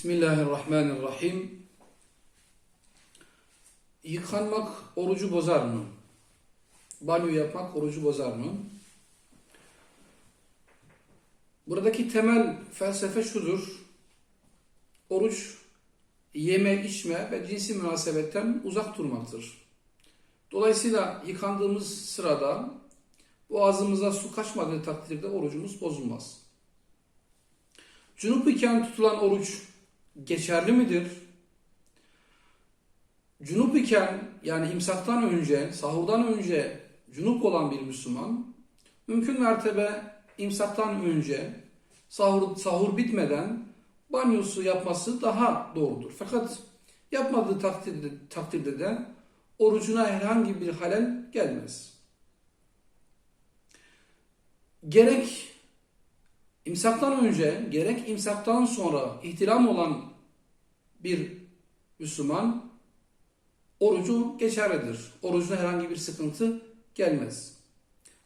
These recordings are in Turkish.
Bismillahirrahmanirrahim. Yıkanmak orucu bozar mı? Banyo yapmak orucu bozar mı? Buradaki temel felsefe şudur. Oruç yeme, içme ve cinsi münasebetten uzak durmaktır. Dolayısıyla yıkandığımız sırada boğazımıza su kaçmadığı takdirde orucumuz bozulmaz. Cunup iken tutulan oruç geçerli midir? Cunup iken yani imsaktan önce, sahurdan önce cunup olan bir Müslüman mümkün mertebe imsaktan önce sahur, sahur bitmeden banyosu yapması daha doğrudur. Fakat yapmadığı takdirde, takdirde de orucuna herhangi bir halel gelmez. Gerek imsaktan önce gerek imsaktan sonra ihtilam olan bir Müslüman orucu geçerlidir. Orucuna herhangi bir sıkıntı gelmez.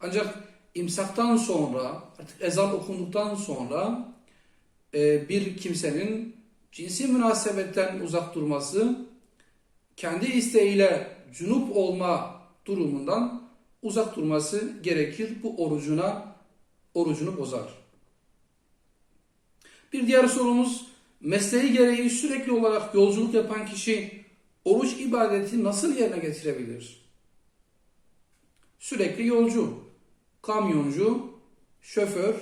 Ancak imsaktan sonra artık ezan okunduktan sonra e, bir kimsenin cinsi münasebetten uzak durması kendi isteğiyle cunup olma durumundan uzak durması gerekir. Bu orucuna orucunu bozar. Bir diğer sorumuz mesleği gereği sürekli olarak yolculuk yapan kişi oruç ibadeti nasıl yerine getirebilir? Sürekli yolcu, kamyoncu, şoför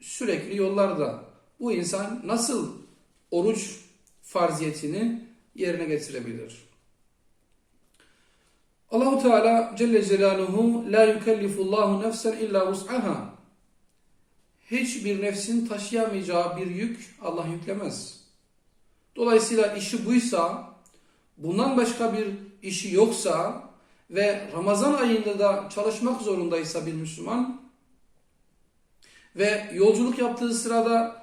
sürekli yollarda. Bu insan nasıl oruç farziyetini yerine getirebilir? Allahu Teala Celle Celaluhu la yukellifullahu nefsen illa vus'aha hiçbir nefsin taşıyamayacağı bir yük Allah yüklemez. Dolayısıyla işi buysa, bundan başka bir işi yoksa ve Ramazan ayında da çalışmak zorundaysa bir Müslüman ve yolculuk yaptığı sırada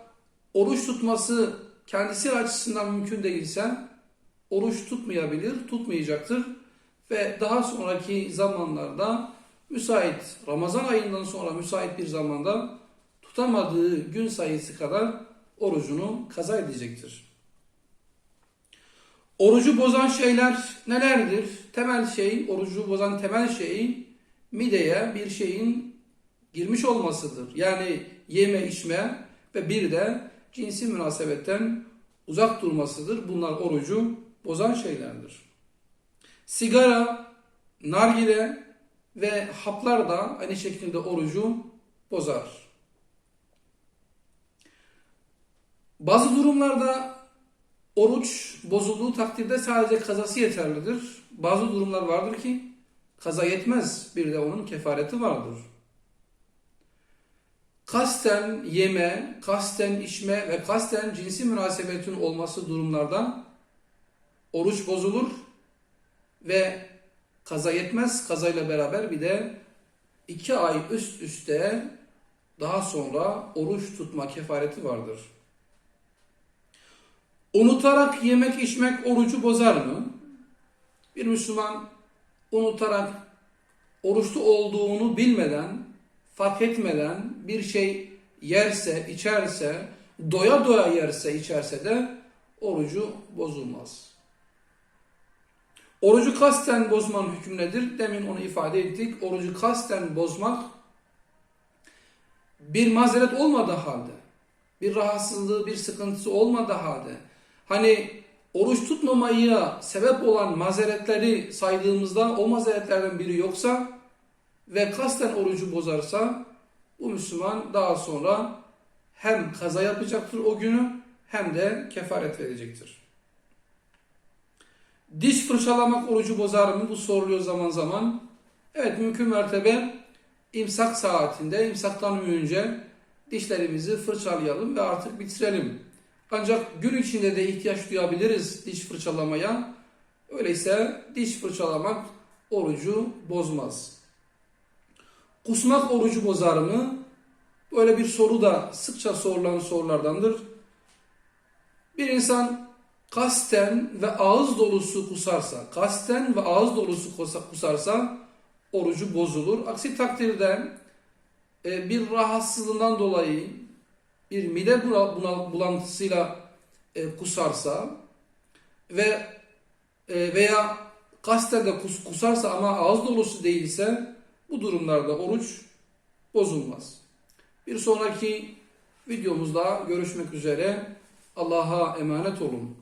oruç tutması kendisi açısından mümkün değilse oruç tutmayabilir, tutmayacaktır ve daha sonraki zamanlarda müsait, Ramazan ayından sonra müsait bir zamanda tutamadığı gün sayısı kadar orucunu kaza edecektir. Orucu bozan şeyler nelerdir? Temel şey, orucu bozan temel şey mideye bir şeyin girmiş olmasıdır. Yani yeme içme ve bir de cinsi münasebetten uzak durmasıdır. Bunlar orucu bozan şeylerdir. Sigara, nargile ve haplar da aynı şekilde orucu bozar. Bazı durumlarda oruç bozulduğu takdirde sadece kazası yeterlidir. Bazı durumlar vardır ki kaza yetmez. Bir de onun kefareti vardır. Kasten yeme, kasten içme ve kasten cinsi münasebetin olması durumlarda oruç bozulur ve kaza yetmez. Kazayla beraber bir de iki ay üst üste daha sonra oruç tutma kefareti vardır. Unutarak yemek içmek orucu bozar mı? Bir Müslüman unutarak oruçlu olduğunu bilmeden, fark etmeden bir şey yerse, içerse, doya doya yerse, içerse de orucu bozulmaz. Orucu kasten bozmanın hükmü nedir? Demin onu ifade ettik. Orucu kasten bozmak bir mazeret olmadığı halde, bir rahatsızlığı, bir sıkıntısı olmadığı halde, hani oruç tutmamaya sebep olan mazeretleri saydığımızda o mazeretlerden biri yoksa ve kasten orucu bozarsa bu Müslüman daha sonra hem kaza yapacaktır o günü hem de kefaret verecektir. Diş fırçalamak orucu bozar mı? Bu soruluyor zaman zaman. Evet mümkün mertebe imsak saatinde, imsaktan önce dişlerimizi fırçalayalım ve artık bitirelim. Ancak gün içinde de ihtiyaç duyabiliriz diş fırçalamaya. Öyleyse diş fırçalamak orucu bozmaz. Kusmak orucu bozar mı? Böyle bir soru da sıkça sorulan sorulardandır. Bir insan kasten ve ağız dolusu kusarsa, kasten ve ağız dolusu kusarsa orucu bozulur. Aksi takdirde e, bir rahatsızlığından dolayı bir mide bulantısıyla e, kusarsa ve e, veya kasten de kus, kusarsa ama ağız dolusu değilse bu durumlarda oruç bozulmaz. Bir sonraki videomuzda görüşmek üzere. Allah'a emanet olun.